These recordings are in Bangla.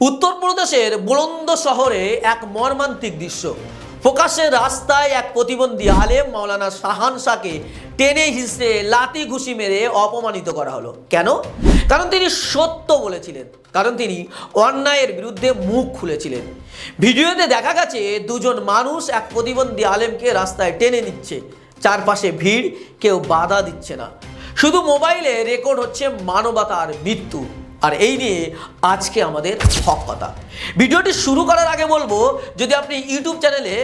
উত্তরপ্রদেশের বুলন্দ শহরে এক মর্মান্তিক দৃশ্য। প্রকাশ্যে রাস্তায় এক প্রতিবন্ধী আলেম মাওলানা শাহান শাহকে টেনে হিসড়ে লাতি ঘুষি মেরে অপমানিত করা হলো। কেন? কারণ তিনি সত্য বলেছিলেন। কারণ তিনি অন্যায়ের বিরুদ্ধে মুখ খুলেছিলেন। ভিডিওতে দেখা গেছে, দুজন মানুষ এক প্রতিবন্ধী আলেমকে রাস্তায় টেনে নিচ্ছে। চারপাশে ভিড়, কেউ বাধা দিচ্ছে না। শুধু মোবাইলে রেকর্ড হচ্ছে মানবতার মৃত্যু। আর এই নিয়ে আজকে আমাদের হক কথা। ভিডিওটি শুরু করার আগে বলব, যদি আপনি ইউটিউব চ্যানেলে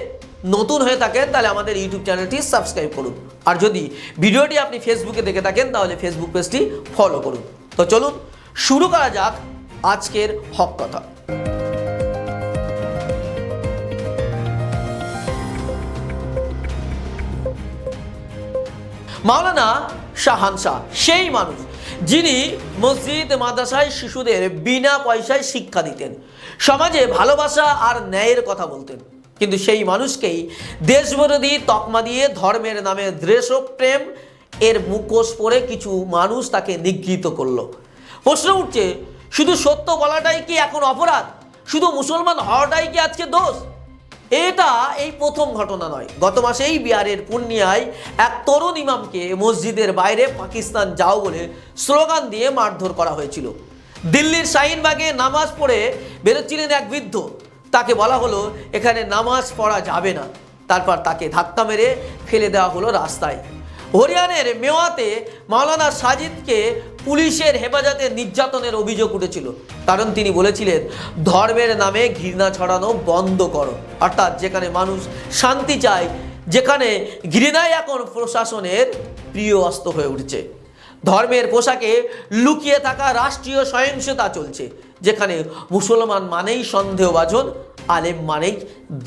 নতুন হয়ে থাকেন, তাহলে আমাদের ইউটিউব চ্যানেলটি সাবস্ক্রাইব করুন। আর যদি ভিডিওটি আপনি ফেসবুকে দেখে থাকেন, তাহলে ফেসবুক পেজটি ফলো করুন। তো চলুন, শুরু করা যাক আজকের হক কথা। মাওলানা শাহান শাহ, সেই মানুষ যিনি মসজিদ, মাদ্রাসায় শিশুদের বিনা পয়সায় শিক্ষা দিতেন। সমাজে ভালোবাসা আর ন্যায়ের কথা বলতেন। কিন্তু সেই মানুষকেই দেশবিরোধী তকমা দিয়ে ধর্মের নামে দেশপ্রেম এর মুখোশ পরে কিছু মানুষ তাকে নিগৃহীত করল। প্রশ্ন উঠছে, শুধু সত্য বলাটাই কি এখন অপরাধ? শুধু মুসলমান হওয়াটাই কি আজকে দোষ? এটা এই প্রথম ঘটনা নয়। গত মাসেই বিহারের পূর্ণিয়ায় এক তরুণ ইমামকে মসজিদের বাইরে পাকিস্তান যাও বলে স্লোগান দিয়ে মারধর করা হয়েছিল। দিল্লির শাহিনবাগে নামাজ পড়ে বেরোচ্ছিলেন এক বৃদ্ধ। তাকে বলা হলো, এখানে নামাজ পড়া যাবে না। তারপর তাকে ধাক্কা মেরে ফেলে দেওয়া হলো রাস্তায়। হরিয়ানের মেওয়াতে মাওলানা সাজিদকে পুলিশের হেফাজতে নির্যাতনের অভিযোগ উঠেছিল। কারণ তিনি বলেছিলেন, ধর্মের নামে ঘৃণা ছড়ানো বন্ধ করো। অর্থাৎ যেখানে মানুষ শান্তি চায়, যেখানে ঘৃণাই এখন প্রশাসনের প্রিয় অস্ত্র হয়ে উঠছে। ধর্মের পোশাকে লুকিয়ে থাকা রাষ্ট্রীয় সহিংসতা চলছে, যেখানে মুসলমান মানেই সন্দেহভাজন, আলেম মানেই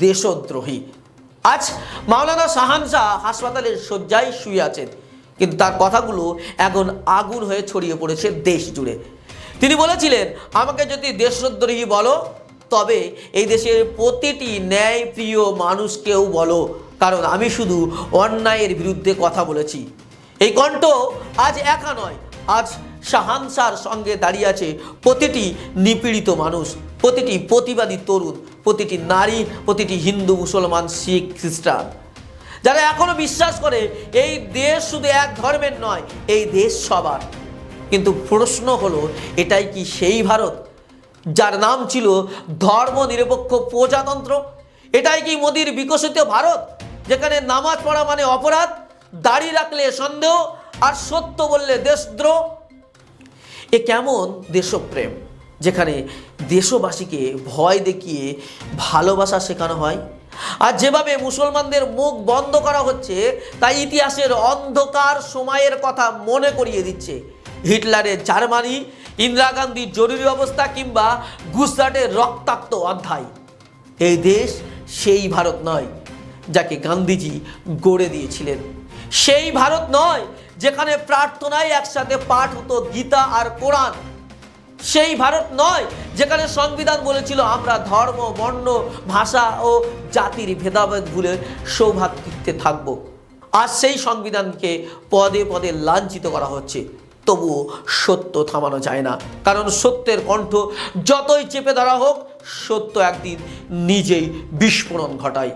দেশদ্রোহী। আজ মাওলানা শাহান শাহ হাসপাতালের শয্যায় শুয়ে আছেন। কিন্তু তার কথাগুলো এখন আগুন হয়ে ছড়িয়ে পড়েছে দেশ জুড়ে। তিনি বলেছিলেন, আমাকে যদি দেশদ্রোহী বলো, তবে এই দেশের প্রতিটি ন্যায় প্রিয় মানুষকেও বলো। কারণ আমি শুধু অন্যায়ের বিরুদ্ধে কথা বলেছি। এই কণ্ঠ আজ একা নয়, আজ শাহানসার সঙ্গে দাঁড়িয়ে আছে প্রতিটি নিপীড়িত মানুষ, প্রতিটি প্রতিবাদী তরুণ, প্রতিটি নারী, প্রতিটি হিন্দু, মুসলমান, শিখ, খ্রিস্টান। যারা এখনও বিশ্বাস করে, এই দেশ শুধু এক ধর্মের নয়, এই দেশ সবার। কিন্তু প্রশ্ন হলো, এটাই কি সেই ভারত যার নাম ছিল ধর্ম নিরপেক্ষ প্রজাতন্ত্র? এটাই কি মোদির বিকশিত ভারত, যেখানে নামাজ পড়া মানে অপরাধ, দাড়ি রাখলে সন্দেহ, আর সত্য বললে দেশদ্রোহ? এ কেমন দেশপ্রেম? যেখানে দেশবাসীকে ভয় দেখিয়ে ভালোবাসা শেখানো হয়। আর যেভাবে মুসলমানদের মুখ বন্ধ করা হচ্ছে তা ইতিহাসের অন্ধকার সময়ের কথা মনে করিয়ে দিচ্ছে। হিটলারের জার্মানি, ইন্দিরা গান্ধীর জরুরি অবস্থা কিংবা গুজরাটের রক্তাক্ত অধ্যায়। এই দেশ সেই ভারত নয়, যাকে গান্ধীজি গড়ে দিয়েছিলেন। সেই ভারত নয়, যেখানে প্রার্থনায় একসাথে পাঠ হতো গীতা আর কোরআন। সেই ভারত নয়, যেখানে সংবিধান বলেছিল আমরা ধর্ম, বর্ণ, ভাষা ও জাতির ভেদাভেদ ভুলে সৌভাতৃত্বে থাকব। আর সেই সংবিধানকে পদে পদে লাঞ্ছিত করা হচ্ছে। তবুও সত্য থামানো যায় না। কারণ সত্যের কণ্ঠ যতই চেপে ধরা হোক, সত্য একদিন নিজেই বিস্ফোরণ ঘটায়।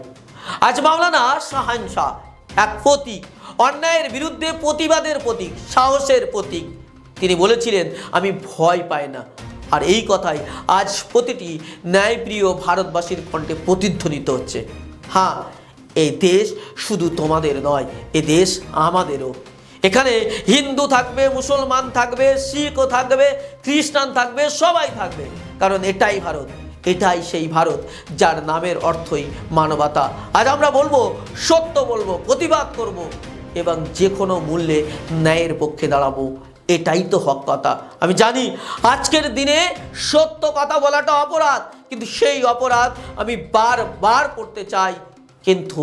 আজ মাওলানা শাহ এক প্রতীক, অন্যায়ের বিরুদ্ধে প্রতিবাদের প্রতীক, সাহসের প্রতীক তিনি বলেছিলেন, আমি ভয় পাই না। আর এই কথাই আজ প্রতিটি ন্যায়প্রিয় ভারতবাসীর কণ্ঠে প্রতিধ্বনিত হচ্ছে। হ্যাঁ এই দেশ শুধু তোমাদের নয়, এ দেশ আমাদেরও। এখানে হিন্দু থাকবে, মুসলমান থাকবে, শিখও থাকবে, খ্রিস্টান থাকবে, সবাই থাকবে। কারণ এটাই ভারত, এটাই সেই ভারত যার নামের অর্থই মানবতা। আজ আমরা বলব, সত্য বলব, প্রতিবাদ করব এবং যে কোনো মূল্যে ন্যায়ের পক্ষে দাঁড়াবো। এটাই তো হক কথা। আমি জানি আজকের দিনে সত্য কথা বলাটা অপরাধ, কিন্তু সেই অপরাধ আমি বারবার করতে চাই, কিন্তু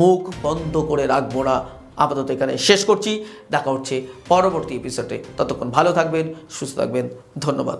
মুখ বন্ধ করে রাখব না। আপাতত এখানে শেষ করছি। দেখা হচ্ছে পরবর্তী এপিসোডে ততক্ষণ ভালো থাকবেন, সুস্থ থাকবেন। ধন্যবাদ।